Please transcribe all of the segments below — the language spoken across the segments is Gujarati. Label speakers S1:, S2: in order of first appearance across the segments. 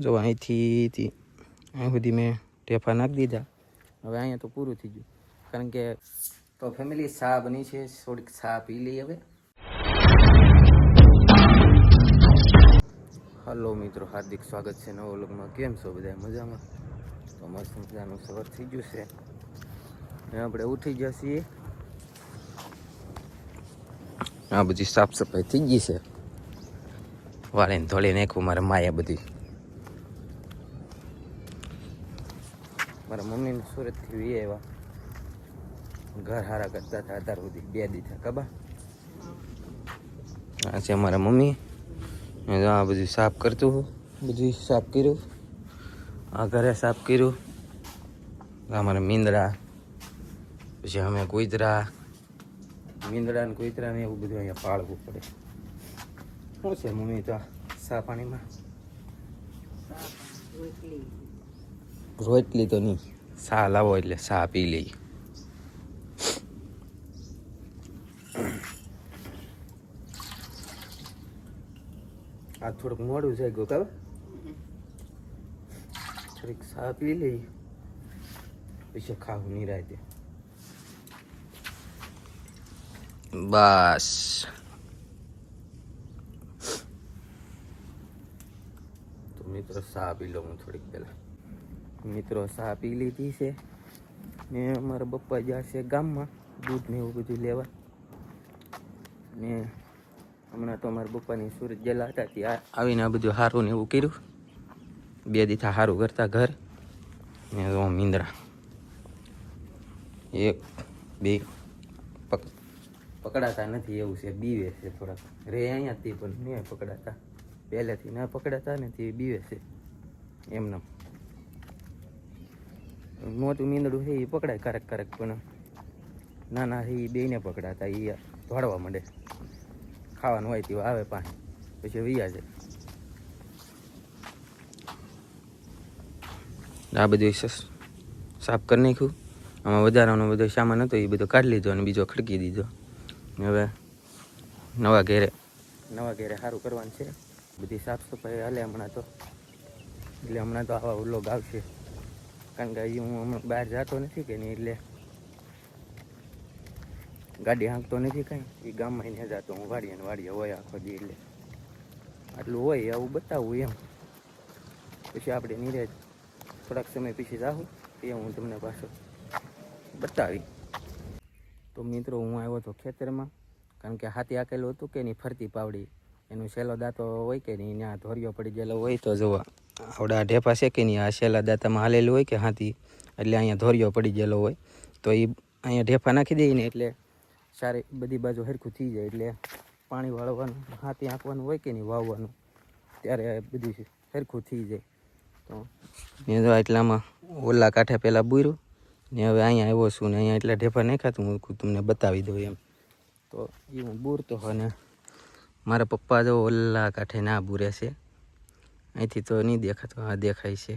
S1: જો અહીંથી અહીં સુધી મેં ટેફા નાખી દીધા. હવે અહીંયા તો પૂરું થઈ ગયું. કારણ કે તો ફેમિલી ચા બની છે, થોડીક ચા પી લઈ હવે. હલો મિત્રો, હાર્દિક સ્વાગત છે નવો લોકમાં કેમ છો બધા? મજામાં? તો મસ્ત મજાનું સવાર થઈ ગયું છે. આપણે ઉઠી ગયા છીએ. આ બધી સાફ સફાઈ થઈ ગઈ છે. વાળીને ધોળી નાખ્યું મારે માયા બધી. મારા મમ્મીને સુરતથી વી આવ્યા ઘર હારા કરતા હતા, અત્યાર સુધી બે દી થયા કબા આ છે અમારા મમ્મી. ને જો આ બધું સાફ કરતું હું. બધું સાફ કર્યું. આ ઘરે સાફ કર્યું. આ અમારા મીંદડા. પછી અમે કુતરા. મીંદડા ને કુતરા ને એવું બધું અહીંયા પાળવું પડે. શું છે મમ્મી તો આ સા પાણીમાં? રોટલી તો નહીં. સા લાવો એટલે સા પી લઈ આ થોડુંક મોડું છે ગો ખબર? થોડીક સા પી લઈ પછી ખાવું નહીં રાતે બસ. તો મિત્રો સા પી લો હું થોડીક પહેલાં. મિત્રો સા પી લીધી છે. ને અમારા પપ્પા જશે ગામમાં, દૂધ ને એવું બધું લેવા. ને હમણાં તો અમારા પપ્પાની સુરત ગયેલા હતા ત્યાં આવીને આ બધું સારું ને એવું કર્યું. બે દીથા સારું કરતા ઘર. ને તો મીંદડા એક, બે પકડાતા નથી એવું છે, બીવે છે થોડાક. રે અહીંયા પણ નહીં પકડાતા. પહેલેથી ના પકડાતા ને તે બીવે છે. એમને મોટું મીંદડું છે એ પકડાય ક્યારેક ક્યારેક પણ નાના છે એ બેને પકડાતા એ ધોડવા માંડે. ખાવાનું હોય તેવું આવે પાણી પછી વૈયા છે આ બધું સાફ કરી નાખ્યું. આમાં વધારાનો બધો સામાન હતો એ બધો કાઢી લીધો અને બીજો ખડકી દીધો. હવે નવા ઘેરે. નવા ઘેરે સારું કરવાનું છે. બધી સાફ સફાઈ હાલે હમણાં તો. એટલે હમણાં તો આવા વ્લોગ આવશે. કારણ કે હું હમણાં બહાર જતો નથી કે નહીં એટલે ગાડી હાંકતો નથી કાંઈ. એ ગામમાં એને જતો હું, વાડીએ ને વાડીએ હોય આખો દી એટલે. આટલું હોય આવું બતાવું એમ. પછી આપણે નીરજ થોડાક સમય પછી જાઉં એ હું તમને પાછો બતાવી તો મિત્રો, હું આવ્યો હતો ખેતરમાં, કારણ કે હાથી આકેલું હતું કે નહીં, ફરતી પાવડી. એનો છેલ્લો દાંતો હોય કે નહીં, ત્યાં ધોરિયો પડી ગયેલો હોય તો જોવા. આવડા ઢેફા છે કે નહીં, આ છેલ્લા દાંતામાં હાલેલું હોય કે હાથી, એટલે અહીંયા ધોરિયો પડી ગયેલો હોય. તો એ અહીંયા ઢેફા નાખી દઈએ ને એટલે સારી બધી બાજુ હરખું થઈ જાય, એટલે પાણી વાળવાનું, હાથી આંકવાનું હોય કે નહીં, વાવવાનું, ત્યારે બધું હરખું થઈ જાય. તો મેં જો એટલામાં ઓલા કાંઠે પહેલાં બુર્યું ને હવે અહીંયા આવ્યો છું ને અહીંયા એટલા ઢેફા નાખ્યા હું તમને બતાવી દઉં એમ. તો એ હું બૂરતો હોય ને મારા પપ્પા જો ઓલા કાંઠે ના બુરે છે. અહીંથી તો નહીં દેખાતો, આ દેખાય છે.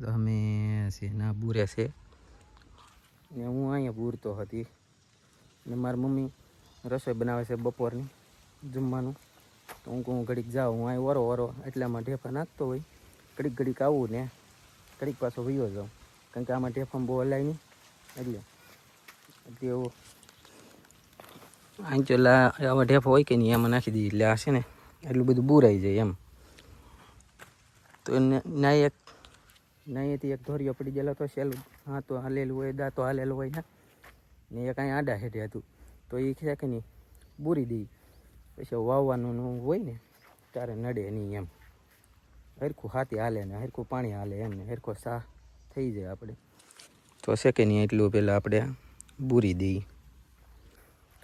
S1: તો અમે છે ના બુરે છે. ને હું અહીંયા બૂરતો હતી. ને મારી મમ્મી રસોઈ બનાવે છે બપોરની, જમવાનું. તો હું કહું ઘડીક જાઉં. હું અહીં વરો વરો એટલામાં ઢેફા નાખતો હોય. ઘડીક ઘડીક આવું ને, ઘડીક પાછો વયો જાઉં. કારણ કે આમાં ઢેફામાં બહુ હલાય નહીં. એટલે એટલે એવું અહીં ચોલા આવા ઢેફા હોય કે નહીં, એમાં નાખી દઈએ એટલે આ છે ને એટલું બધું બુરાઈ જાય એમ. તો ના એક નાહીથી એક ધોરિયો પડી ગયેલો તો સેલું, હા તો હાલેલું હોય દાંતો હાલેલું હોય ને ને એ કાંઈ આડા હેઠે હતું. તો એ છે કે નહીં, બુરી દઈ પછી વાવવાનું હોય ને ત્યારે નડે નહીં એમ. હરખું હાથી હાલે ને, હરખું પાણી હાલે એમ ને, હરખો સાહ થઈ જાય આપણે. તો છે નહીં એટલું પહેલાં આપણે બુરી દઈએ તો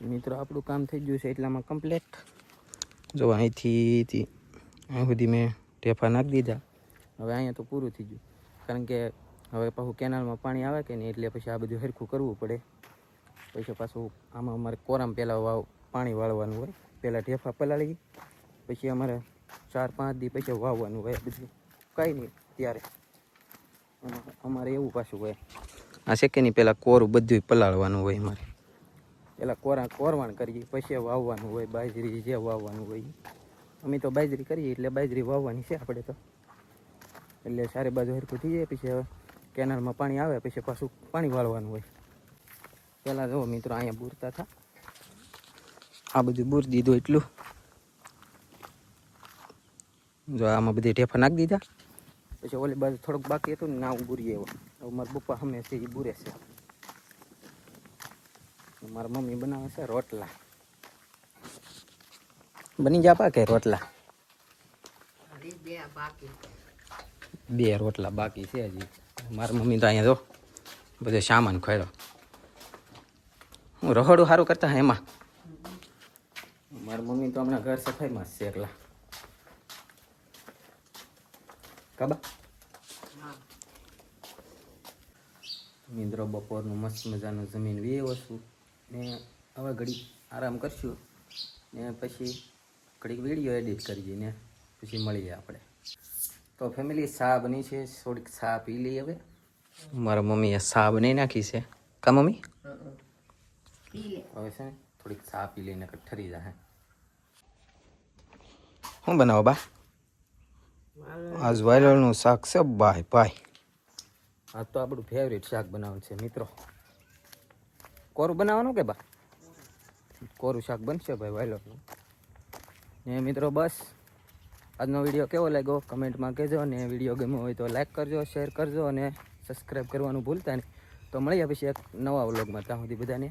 S1: મિત્રો, આપણું કામ થઈ ગયું છે એટલામાં કમ્પ્લેટ જો અહીંથી અહીં સુધી મેં ઢેફા નાખી દીધા. હવે અહીંયા તો પૂરું થઈ ગયું. કારણ કે હવે પાછું કેનાલમાં પાણી આવે કે નહીં એટલે પછી આ બધું હરખું કરવું પડે. પછી પાછું આમાં અમારે કોરામ પહેલાં વાવ પાણી વાળવાનું હોય. પહેલાં ઢેફા પલાળી, પછી અમારે ચાર પાંચ દી પછી વાવવાનું હોય બધું. કાંઈ નહીં, ત્યારે. અમારે એવું પાછું હોય. આ નહીં પહેલાં કોરું બધું પલાળવાનું હોય અમારે. પહેલાં કોરા કોરવાણ કરીએ, પછી વાવવાનું હોય, બાજરી જે વાવવાનું હોય અમે તો બાજરી કરીએ એટલે બાજરી વાવવાની છે આપણે તો. એટલે સારી બાજુ હરખું થઈ જાય, પછી હવે કેનાલમાં પાણી આવે, પછી પાછું પાણી વાળવાનું હોય. પહેલાં જુઓ મિત્રો અહીંયા બૂરતા હતા. આ બધું બૂર દીધું એટલું. જો આમાં બધી ઢેફા નાખી દીધા. પછી ઓલી બાજુ થોડુંક બાકી હતું ને, ના હું બુરી આવ્યો મારા પપ્પા હંમેશા એ બુરે છે. મારા મમ્મી બનાવે છે રોટલા. બની જા પાકે રોટલા? બે રોટલા બાકી છે હજી. મારી મમ્મી તો અહીંયા જો બધો સામાન ખોયરો હું રહોડું સારું કરતા હા એમાં? મારી મમ્મી તો હમણાં ઘર સફાઈમાં છે એકલા. કાબા? મિત્રો બપોરનું મસ્ત મજાનું જમીન છું ને હવે ઘડી આરામ કરશું ને પછી ઘડીક વીડિયો એડિટ કરીને પછી મળીએ આપણે. તો ફેમિલી સા બની છે? થોડીક સા પી લઈએ હવે? મારા મમ્મીએ સા બનાવી નાખી છે? કા મમ્મી? હવે છે ને થોડીક સા પી લઈને ઠરી જાય શું બનાવો બા? આજ વાયરલનું શાક છે બાય બાય આ તો આપણું ફેવરેટ શાક બનાવવાનું છે, મિત્રો. કોરું બનાવવાનું કે બા? કોરું શાક બનશે ભાઈ વાયરલનું ને મિત્રો, બસ. આજનો વીડિયો કેવો લાગ્યો? કમેન્ટમાં કહેજો અને વીડિયો ગમ્યો હોય તો લાઈક કરજો શેર કરજો અને સબસ્ક્રાઈબ કરવાનું ભૂલતા નહીં. તો મળીએ પછી એક નવા વ્લોગમાં ત્યાં સુધી બધાને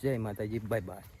S1: જય માતાજી બાય બાય